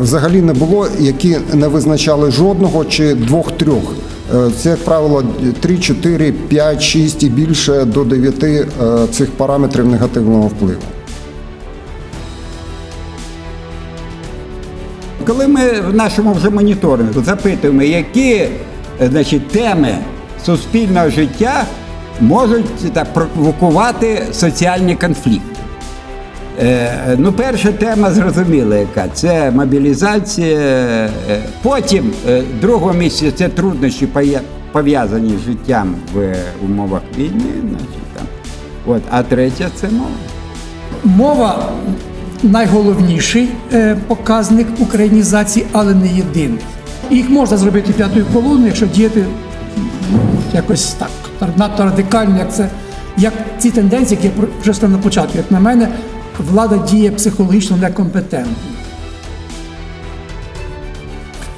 взагалі не було, які не визначали жодного чи двох-трьох. Е, Це, як правило, 3, 4, 5, 6 і більше до 9 цих параметрів негативного впливу. Коли ми в нашому вже моніторингу запитуємо, які е, значить, теми суспільного життя можуть так, провокувати соціальні конфлікти. Е, ну, перша тема зрозуміла, яка це мобілізація. е, Потім е, другого місця це труднощі пов'язані з життям в умовах війни. Значить, там. От, а третя це мова. Мова найголовніший показник українізації, але не єдиний. Їх можна зробити п'ятою колоною, якщо діяти якось так надто радикально, як це як ці тенденції, які я вже на початку. Як на мене, влада діє психологічно некомпетентно.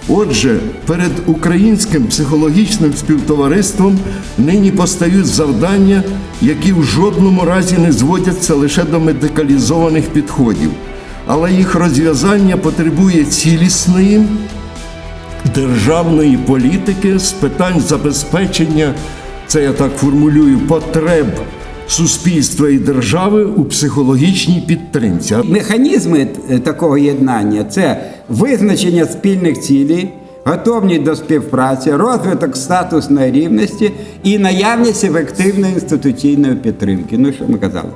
Отже, перед українським психологічним співтовариством нині постають завдання, які в жодному разі не зводяться лише до медикалізованих підходів, але їх розв'язання потребує цілісної державної політики з питань забезпечення, це я так формулюю, потреб суспільства і держави у психологічній підтримці. Механізми е, такого єднання це визначення спільних цілей, готовність до співпраці, розвиток статусної рівності і наявність ефективної інституційної підтримки. Ну що ми казали?